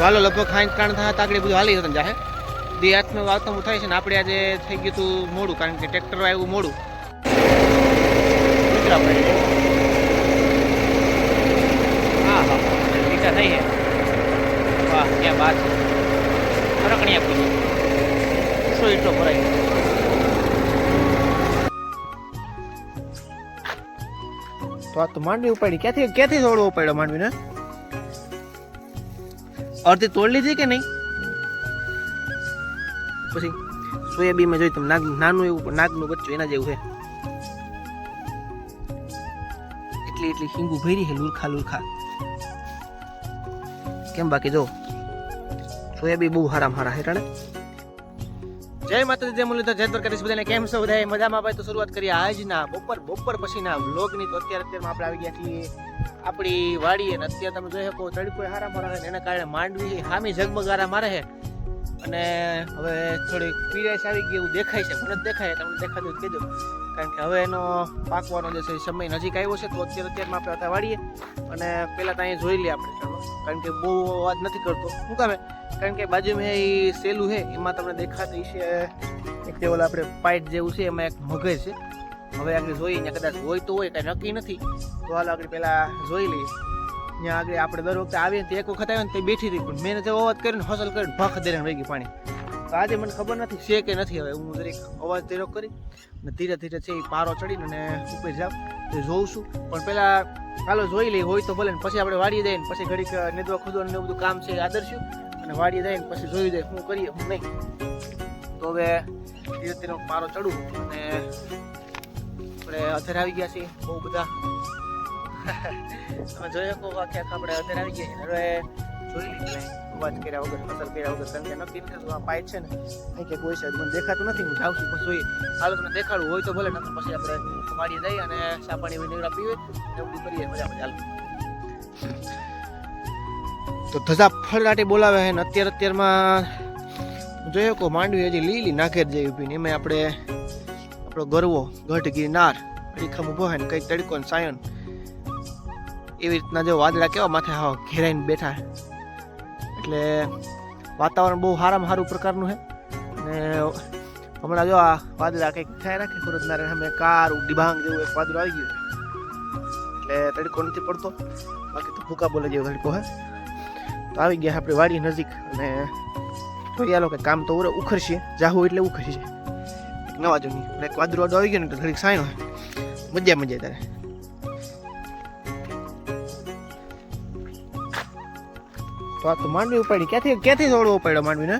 હાલો, લગભગ ખાઈ કારણ થાય તાકડી બધું હાલી જતું જાહે. દી હાથનું વાતનું થાય છે ને આપણે આજે થઈ ગયું હતું મોડું, કારણ કે ટ્રેક્ટર આવ્યું મોડું. નીકળ્યા હા હા ઈચ્છા થઈ છે વાહ, ક્યાં બાત ફરકણી આપી છે ભરાય? તો આ તો માંડવી ઉપાડી. ક્યાંથી ક્યાંથી થોડું ઉપાડ્યો માંડવીને? અડધી તોડ લીધી કે નહીં? પછી સોયાબીનમાં જોઈ તમે, નાગ નાનું એવું, નાગનું બચ્ચું એના જેવું છે. એટલી એટલી હિંગુ ભરી છે, લુરખા લુરખા. કેમ બાકી જો, સોયાબી બહુ હારામ હારા હેઠાણે જય માતાજી, જય મુરલીધર, જય દ્વારકાધીશ, બધાને કેમ છો? બધા મજામાં ભાઈ તો શરૂઆત કરીએ આજના બપોર બપોર પછીના વ્લોગની તો અત્યારે અત્યારમાં આપણે આવી ગયા છીએ આપણી વાડીએ અને અત્યારે તમે જોઈ શકો તડકો હારા મારે છે એના કારણે માંડવી હામી ઝગમગારા મારે છે અને હવે થોડીક પીરાશ આવી ગઈ એવું દેખાય છે, મને જ દેખાય, તમને દેખાતું જ કહેજો. કારણ કે હવે એનો પાકવાનો જે છે સમય નજીક આવ્યો છે, તો અત્યારે અત્યારમાં આપણે હતા વાળીએ અને પહેલાં તો અહીંયા જોઈ લઈએ આપણે, ચાલો. કારણ કે બહુ અવાજ નથી કરતો. શું કામે કારણ કે બાજુમાં એ સેલું છે, એમાં તમને દેખાતી છે એક તે ઓલા આપણે પાઇટ જેવું છે, એમાં એક મગજ છે. હવે આગળ જોઈએ કદાચ હોય તો હોય, કાંઈ નક્કી નથી. તો આગળ પહેલાં જોઈ લઈએ. ત્યાં આગળ આપણે દર વખતે આવીએ તો એક વખત આવે ને તે બેઠી હતી પણ મેં જે અવાજ કરીને હસલ કરીને ભખ દઈને વહી ગઈ પાણી. તો આજે મને ખબર નથી છે કે નથી હવે. હું જરીક અવાજ તેરો કરી અને ધીરે ધીરે છે એ પારો ચડીને અને ઉપર જાઉં તો જોઉં છું. પણ પહેલાં ચાલો જોઈ લઈએ, હોય તો ભલે ને. પછી આપણે વાળી જઈએ ને. પછી ઘડીક નેદવા ખોદવાનું એવું બધું કામ છે એ આદરશું અને દઈએ ને પછી જોઈ જાય શું કરીએ, શું નહીં. તો હવે ધીરે ધીરે પારો ચડું અને આપણે અધર આવી ગયા છીએ બહુ બધા. તમે જોઈ શકો આખા આપણે અત્યારે આવી ગયા હવે જોઈ લીધી અવાજ કર્યા વગર ફસલ કર્યા વગર, કારણ કે નક્કી નથી થતું. આ પાઇપ છે ને, અહીં કે કોઈ છે મને દેખાતું નથી. હું જાઉં છું પછી જોઈએ. હાલો, તમને દેખાડવું હોય તો ભલે, નકર પછી આપણે વાડીએ જઈએ અને સાપાણી પાણી નીકળા પીવે એવું કરીએ, મજા મજા હાલ તો ધજા ફળદાટી બોલાવે છે ને, અત્યારે અત્યારમાં જોયો કો માંડવી હજી લીલી નાખેર જેવી ઊભી ને, એમાં આપણે આપણો ગરવો ગઢ ગિરનાર અડીખમ ઊભો હોય ને, કંઈક તડકો ને સાયન એવી રીતના જો વાદળા કેવા માથે હા ઘેરાઈને બેઠા. એટલે વાતાવરણ બહુ સારામાં સારું પ્રકારનું છે. અને હમણાં જો આ વાદળા કંઈક થાય રાખે ખુરદનારે અમે કાર ડિભાંગ જેવું એક વાદળું આવી ગયું એટલે તડકો નથી પડતો. બાકી તો ભૂકા બોલે જેવો તડકો હે તો આવી ગયા આપણી વાડી નજીક અને જોઈએ આલો કે કામ તો ઉખરશે. જાહું એટલે ઉખરશે. નવા જૂની. એટલે એક વાદળું આવી ગયું ને તો ઘડીક સાયનો મજા મજા તારે. તો આ તો માંડવી ઉપાડી. ક્યાંથી ક્યાંથી થોડો પડ્યો માંડવીને?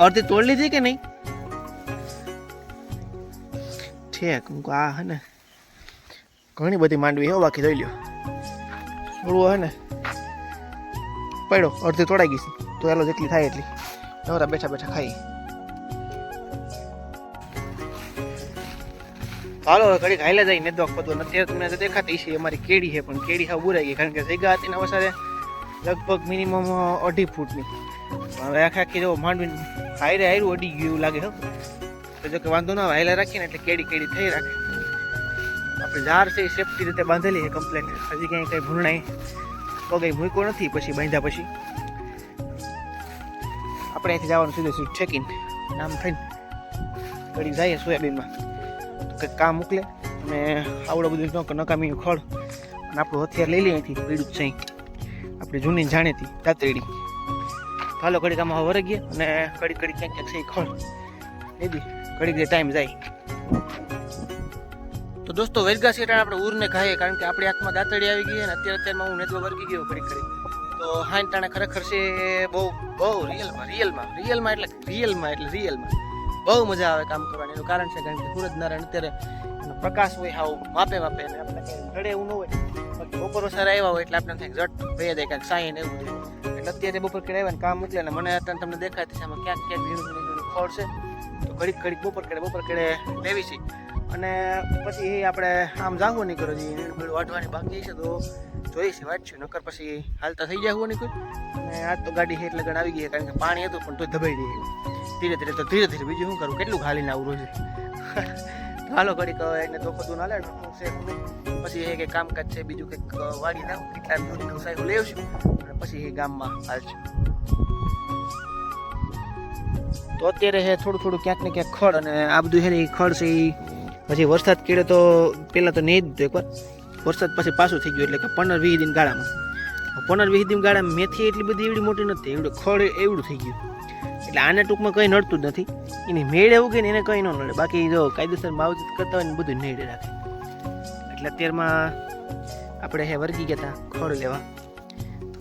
અડધી તોડ લીધી કે નહીં? ઠીક, હું આ હે ને, ઘણી બધી માંડવી હો બાકી જોઈ લ્યો. થોડું હે ને. પડ્યો, અડધી તોડાઈ ગઈ છે. તો એલો જેટલી થાય એટલી. નવરા બેઠા બેઠા ખાઈ હાલો ઘડી હાલે જાય દોખ ખોદવા અત્યારે તમને દેખાતી છે અમારી કેડી છે, પણ કેડી હા બુરાઈ ગઈ, કારણ કે જગ્યા હતી ને વસારે લગભગ મિનિમમ અઢી ફૂટની. હવે આખા આખી જો માંડવી હાયરે હાયરું અડી ગયું એવું લાગે તો જો કે વાંધો ના હાયલા રાખીને એટલે કેડી કેડી થઈ રાખે. આપણે ઝાર છે એ સેફટી રીતે બાંધેલી છે કમ્પ્લેટ હજી ક્યાંય કંઈ ભૂરણાઈ પગે મૂક્યો નથી, પછી બાંધ્યા પછી. આપણે અહીંથી જવાનું સીધું સીધું ઠેકીને નામ થઈને ઘડી જઈએ સોયાબીનમાં. કંઈક કામ મોકલે. અને આવડું બધું નક નકામી ખડ અને આપણું હથિયાર લઈ લઈએ અહીંથી પીડું છે આપણી જૂની જાણીતી દાતરેડી. હાલો, ઘડીક આમાં વરગીએ અને ઘડીક ઘડીક ક્યાંક ક્યાંક છે ખળ. ખડ ઘડી ઘડીક ટાઈમ જાય. તો દોસ્તો વેરગા સેટાણ આપણે ઉરને ખાઈએ, કારણ કે આપણી હાથમાં દાંતડી આવી ગઈ અને અત્યારે અત્યારમાં હું નેતવા વર્ગી ગયો ઘડીક ઘડીક. તો હાઈન ટાણે ખરેખર છે બહુ બહુ રિયલમાં રિયલમાં રિયલમાં એટલે રિયલમાં એટલે રિયલમાં બહુ મજા આવે કામ કરવાની. એનું કારણ છે કારણ કે સૂરજ નારાયણ અત્યારે એનો પ્રકાશ હોય હાવ માપે માપે અને આપણે ઘડે એવું ન હોય. બપોર સારા આવ્યા હોય એટલે આપણે થાય ઝટ ભૈયા દે ક્યાંક સાઈ એવું એટલે અત્યારે બપોર કેળે આવ્યા ને કામ અને મને અત્યારે તમને દેખાય છે આમાં ક્યાંક ક્યાંક ઝીણું ઝીણું ખોળ છે. તો ઘડીક ઘડીક બપોર કેળે બપોર કેળે લેવી છે. અને પછી આપણે આમ જાગવું નહીં કરો જે બધું વાટવાની બાકી છે, તો જોઈ છે વાંચશું નકર પછી હાલતા થઈ જાય કોઈ. અને આજ તો ગાડી છે એટલે ગણ આવી ગઈ કારણ કે પાણી હતું, પણ તો દબાઈ દઈએ ધીરે ધીરે તો ધીરે ધીરે, બીજું શું કરું, કેટલું ખાલીને આવું રોજે? હાલો ઘડી કહો એને તો ખોટું ના લે હું છે પછી એ કે કામકાજ છે, બીજું કંઈક વાડી ના કેટલા દૂધનું સાહેબ લેવશું અને પછી એ ગામમાં હાલશું તો અત્યારે છે થોડું થોડું ક્યાંક ને ક્યાંક ખડ, અને આ બધું છે ને એ ખડ છે, એ પછી વરસાદ કેળે તો પહેલાં તો નહીં જ એકવાર વરસાદ પછી પાછું થઈ ગયું એટલે કે પંદર વીસ દિન ગાળામાં. પંદર વીસ દિન ગાળામાં મેથી એટલી બધી એવડી મોટી નથી, એવડું ખડ એવડું થઈ ગયું. એટલે આને ટૂંકમાં કંઈ નડતું જ નથી. એની મેળ એવું કે એને કંઈ ન નડે. બાકી જો કાયદેસર માવજત કરતા હોય ને બધું નેડે રાખે. એટલે અત્યારમાં આપણે હે વર્ગી ગયા હતા ખડ લેવા.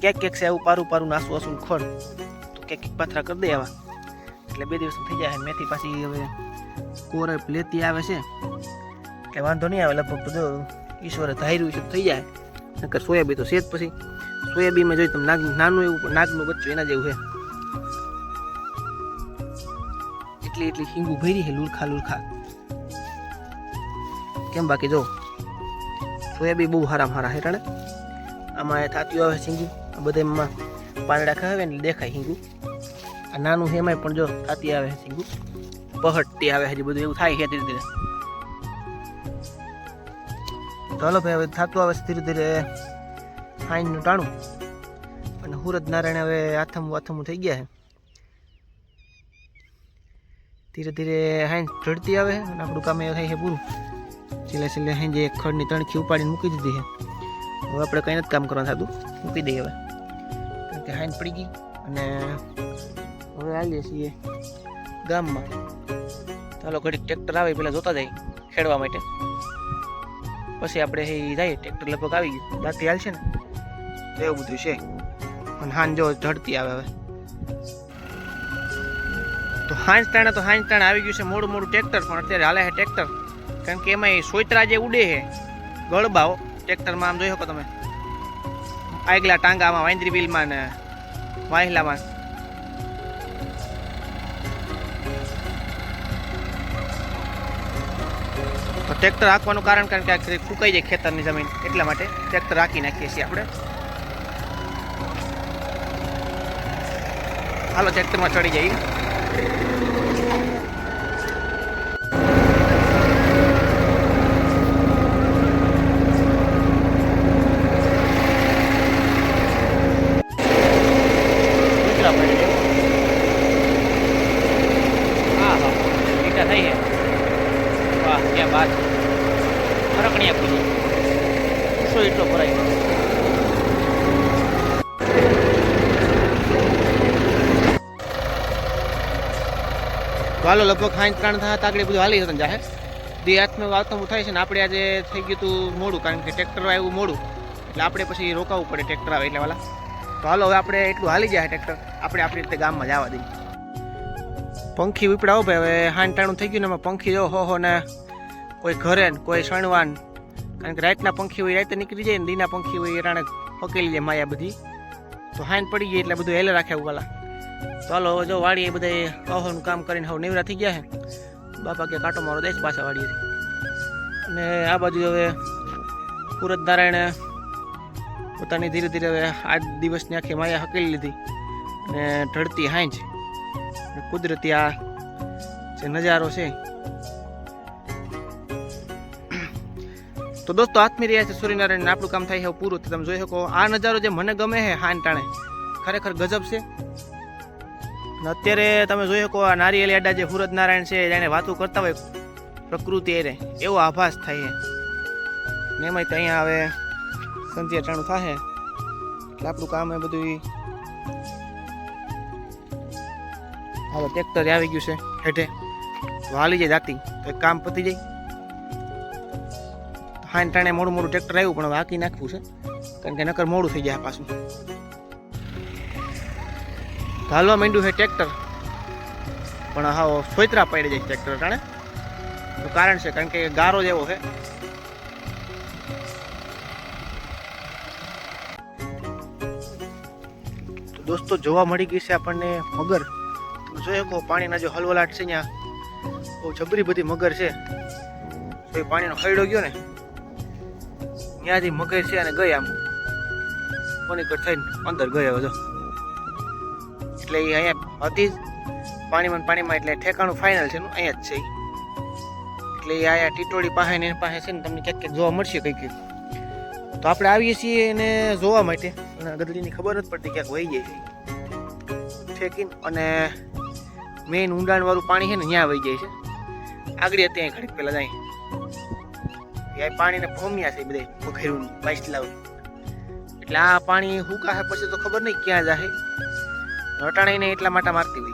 ક્યાંક ક્યાંક છે આવું પારું પારું નાસું આસું ખડ. તો ક્યાંક ક્યાંક પાથરા કરી દે આવા. એટલે બે દિવસ થઈ જાય મેથી પાછી હવે કોરે લેતી આવે છે. એટલે વાંધો નહીં આવે, લગભગ તો જો ઈશ્વરે ધાર્યું છે, થઈ જાય. નકર સોયાબી તો છે જ પછી. સોયાબીમાં જોઈ તમે નાગ નાનું એવું, નાગનું બચ્ચું એના જેવું છે. એટલી એટલી હિંગું ભરી છે, લુરખા લુરખા. કેમ બાકી જો સોયાબી બહુ હારા હારા હેઠળ. આમાં થાતું આવે છે આ બધા એમાં પાંદડા ખાવે ને દેખાય હિંગુ. આ નાનું એમાંય પણ જો થાતી આવે હિંગુ. પહટતી આવે હજી બધું એવું થાય છે, ધીરે ધીરે. તો હાલો ભાઈ, હવે થતું આવે ધીરે ધીરે ફાઇનનું ટાણું. અને સુરજ નારાયણ હવે આથમું આથમું થઈ ગયા છે. ધીરે ધીરે હાઈન ચડતી આવે અને આપણું કામ એ થાય છે પૂરું. છેલ્લે છેલ્લે હાઈ જે ખડની તણખી ઉપાડીને મૂકી દીધી છે. હવે આપણે કંઈ નથી કામ કરવાનું થતું. મૂકી દઈએ હવે. કારણ કે હાઈન પડી ગઈ અને હવે આવીએ છીએ ગામમાં. ચાલો ઘડીક ટ્રેક્ટર આવે પેલા જોતા જાય ખેડવા માટે. પછી આપણે એ જઈએ ટ્રેક્ટર લગભગ આવી ગયું. દાંતી હાલશે ને? એવું બધું છે. અને હાંજ જો ઝડતી આવે હવે. તો હાંજ તાણે તો હાંજ તાણે આવી ગયું છે. મોડું મોડું ટ્રેક્ટર પણ અત્યારે હાલે છે ટ્રેક્ટર કારણ કે એમાં એ સોયત્રા જે ઉડે છે, ગળબાઓ ટ્રેક્ટરમાં આમ જોઈ શકો તમે. આગલા ટાંગામાં વાંદરી બિલમાં ને વાહિલામાં ટ્રેક્ટર હાંકવાનું કારણ કારણ કે સુકાઈ જાય ખેતરની જમીન, એટલા માટે ટ્રેક્ટર હાંકી નાખીએ છીએ આપણે. હાલો, ટ્રેક્ટરમાં ચડી જઈએ કેટલા પડે છે? હા હા ઈટા થઈ છે વાહ ક્યાં બાત ફરકણીયા ખુલી સો એટલો ભરાય તો હાલો, લગભગ ખાંચ ત્રણ થયા આગળ બધું હાલી હતું જાહેર દી હાથમાં આવતું થાય છે ને આપણે આજે થઈ ગયું હતું મોડું, કારણ કે ટ્રેક્ટર આવ્યું મોડું. એટલે આપણે પછી રોકાવું પડે ટ્રેક્ટર આવે એટલે વાલા. તો હાલો, હવે આપણે એટલું હાલી જાય ટ્રેક્ટર. આપણે આપણી રીતે ગામમાં જવા દઈએ. પંખી ઉપડાવો ભાઈ, હવે હાન ટાણું થઈ ગયું ને એમાં પંખી જો હો ને કોઈ ઘરે ને કોઈ શણવાન કારણ કે રાતના પંખી હોય રાતે નીકળી જાય ને, દીના પંખી હોય એ રાણે પકેલી જાય માયા બધી. તો હાન પડી ગઈ એટલે બધું હેલે રાખે વાલા. હવે જો વાળી એ બધા અહોનું કામ કરીને હવે નેવરા થઈ ગયા છે. બાપા કે કાંટો મારો દેશ પાછા વાડીએથી અને આ બાજુ હવે પૂરત નારાયણે પોતાની ધીરે ધીરે હવે આજ દિવસની આખી માયા હકેલી લીધી અને ઢળતી હાંજ કુદરતી આ જે નજારો છે. તો દોસ્તો આત્મી રહ્યા છે સૂર્યનારાયણ આપણું કામ થાય છે પૂરું. તમે જોઈ શકો, આ નજારો જે મને ગમે છે, હાન ટાણે, ખરેખર ગજબ છે. અત્યારે તમે જોઈ શકો આ નારિયેલી અડા જે હુરત નારાયણ છે જાણે વાતો કરતા હોય પ્રકૃતિ એરે. એવો આભાસ થાય ને એમાંય તો અહીંયા હવે સંધ્યા ટાણું થાય એટલે આપણું કામ એ બધું હવે ટ્રેક્ટર આવી ગયું છે હેઠે. વાલી જાય જાતી તો કામ પતી જાય. હાન ટાણે મોડું મોડું ટ્રેક્ટર આવ્યું, પણ વાંકી નાખવું છે. કારણ કે નકર મોડું થઈ જાય પાછું. હાલવા માંડ્યું છે ટ્રેક્ટર. પણ હા સોયત્રા પડી જાય ટ્રેક્ટર, જાણે? એનું કારણ છે, કારણ કે ગારો જેવો છે. દોસ્તો, જોવા મળી ગઈ છે આપણને મગર. તમે જોઈ શકો પાણીના જો હલવલાટ છે ત્યાં બહુ જબરી બધી મગર છે. તો એ પાણીનો હળડો ગયો ને ત્યાંથી મગર છે અને ગઈ આમ. કોનીકર થઈને અંદર ગયો જો. એટલે એ અહીંયા હતી જ. પાણીમાં પાણીમાં એટલે ઠેકાણું ફાઇનલ છે એનું અહીંયા જ છે એટલે એ આયા ટીટોળી પાસે ને પાસે છે ને, તમને ક્યાંક ક્યાંક જોવા મળશે કંઈક તો આપણે આવીએ છીએ એને જોવા માટે. અને ગદડીની ખબર નથી પડતી ક્યાંક વહી જાય છે ઠેકીને અને મેઇન ઊંડાણવાળું પાણી છે ને, ત્યાં વહી જાય છે. આગળ ત્યાં ઘડીક પહેલાં જાય. એ પાણીને ભોમ્યા છે બધે બખેરું બાઈસ લાવું એટલે આ પાણી હુકાશે પછી તો ખબર નહીં ક્યાં જાહે. રટાણીને એટલા માટે મારતી હોય.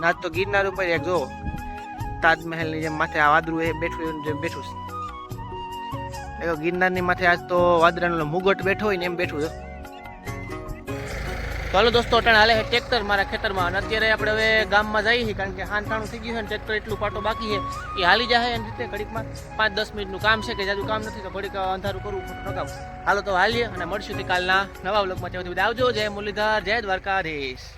ના તો ગિરનાર ઉપર એક જો તાજમહેલની જેમ માથે આ વાદરું એ બેઠું જેમ બેઠું છે. ગિરનારની માથે આજ તો વાદરાનો મુગટ બેઠો હોય ને એમ બેઠું છે. તો હાલો દોસ્તો, અટાણે હાલે છે ટ્રેક્ટર. મારા ખેતરમાં અને અત્યારે આપણે હવે ગામમાં જઈએ છીએ, કારણ કે હાનકાણું થઈ ગયું છે ને ટ્રેક્ટર એટલું પાટો બાકી છે, એ હાલી જાય એની રીતે ઘડીકમાં પાંચ દસ મિનિટનું કામ છે, કે જાજુ કામ નથી, તો ઘડીક અંધારું કરવું ખોટું નકામ. હાલો તો હાલીએ અને મળશું તે કાલના નવા વ્લોગમાં. ત્યાં બધા આવજો. જય મુરલીધર, જય દ્વારકાધીશ.